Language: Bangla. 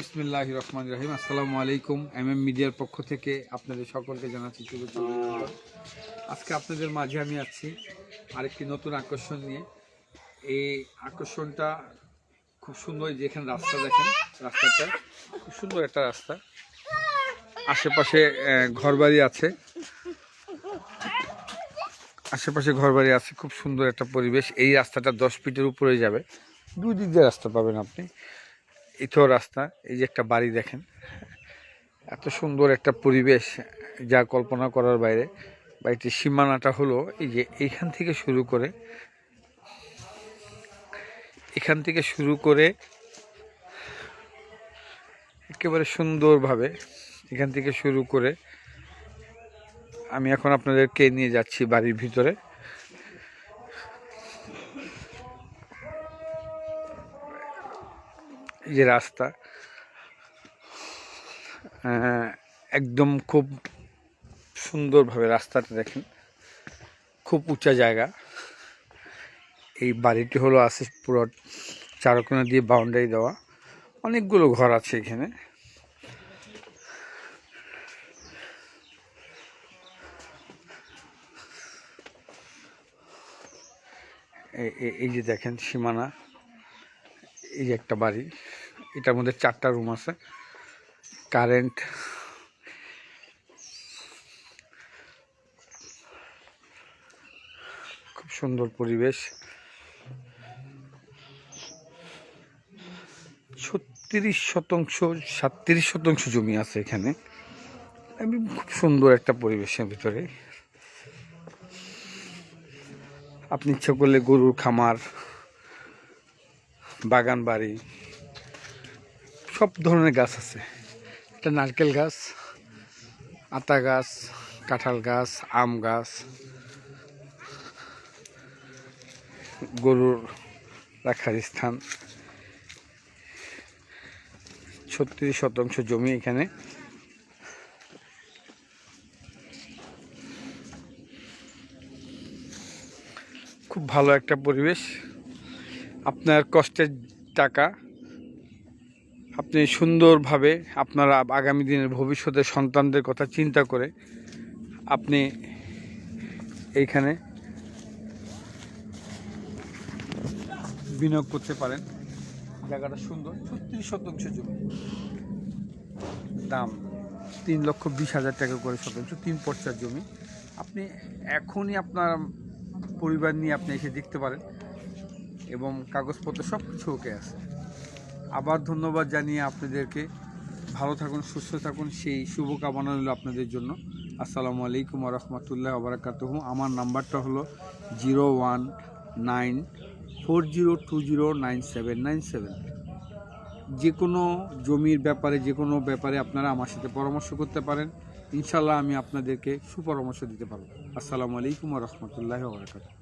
বিসমিল্লাহ রহমান রহিম। আসসালামু আলাইকুম এম এম মিডিয়ার পক্ষ থেকে আপনাদের সকলকে জানাচ্ছি শুভেচ্ছা আজকে আপনাদের মাঝে আমি আছি আরেকটি নতুন আকর্ষণ নিয়ে। এই আকর্ষণটা খুব সুন্দর যেখানে রাস্তা দেখেন, রাস্তাটা খুব সুন্দর একটা রাস্তা। আশেপাশে ঘরবাড়ি আছে। আশেপাশে ঘরবাড়ি আছে, খুব সুন্দর একটা পরিবেশ। এই রাস্তাটা দশ ফিটের উপরে যাবে। দুই দিক দিয়ে রাস্তা পাবেন আপনি। ইথো রাস্তা, এই যে একটা বাড়ি দেখেন। এত সুন্দর একটা পরিবেশ যা কল্পনা করার বাইরে। বাড়িটির সীমানাটা হলো এই যে এইখান থেকে শুরু করে, এখান থেকে শুরু করে একেবারে সুন্দরভাবে এখান থেকে শুরু করে আমি এখন আপনাদেরকে নিয়ে যাচ্ছি বাড়ির ভিতরে। যে রাস্তা একদম খুব সুন্দরভাবে রাস্তাটা দেখেন, খুব উঁচা জায়গা। এই বাড়িটি হলো পুরো চারকোনা দিয়ে বাউন্ডারি দেওয়া। অনেকগুলো ঘর আছে এখানে। এই যে দেখেন সীমানা, এই যে একটা বাড়ি। এটার মধ্যে চারটা রুম আছে। কারেন্ট খুব সুন্দর পরিবেশ। ছত্রিশ শতাংশ, সাতত্রিশ শতাংশ জমি আছে এখানে। খুব সুন্দর একটা পরিবেশের ভিতরে। আপনি ইচ্ছা করলে গরুর খামার বাগান বাড়ি সব ধরনের গাছ আছে। এটা নারকেল গাছ, আতা গাছ, কাঁঠাল গাছ, আম গাছ, গরুর রাখার স্থান। ছত্রিশ শতাংশ জমি এখানে। খুব ভালো একটা পরিবেশ। আপনার কষ্টের টাকা। আপনি সুন্দরভাবে আপনারা আগামী দিনের ভবিষ্যতের সন্তানদের কথা চিন্তা করে আপনি এইখানে বিনিয়োগ করতে পারেন। জায়গাটা সুন্দর, ছত্রিশ শতাংশ জমি। দাম তিন লক্ষ বিশ হাজার টাকা করে শতাংশ, তিন পর্চার জমি। আপনি এখনই আপনার পরিবার নিয়ে আপনি এসে দেখতে পারেন এবং কাগজপত্র সব কিছু ওকে আছে। আবার ধন্যবাদ জানিয়ে আপনাদেরকে ভালো থাকুন, সুস্থ থাকুন। সেই শুভকামনা রইল আপনাদের জন্য। আসসালামু আলাইকুম রহমতুল্লাহ আবরাকাতহ আমার নাম্বারটা হলো zero one nine four zero two zero nine seven nine seven. যে কোনো জমির ব্যাপারে যে কোনো ব্যাপারে আপনারা আমার সাথে পরামর্শ করতে পারেন। ইনশাল্লাহ আমি আপনাদেরকে সুপরামর্শ দিতে পারব। আসসালামু আলাইকুম রহমতুল্লাহ আবরাকাতহ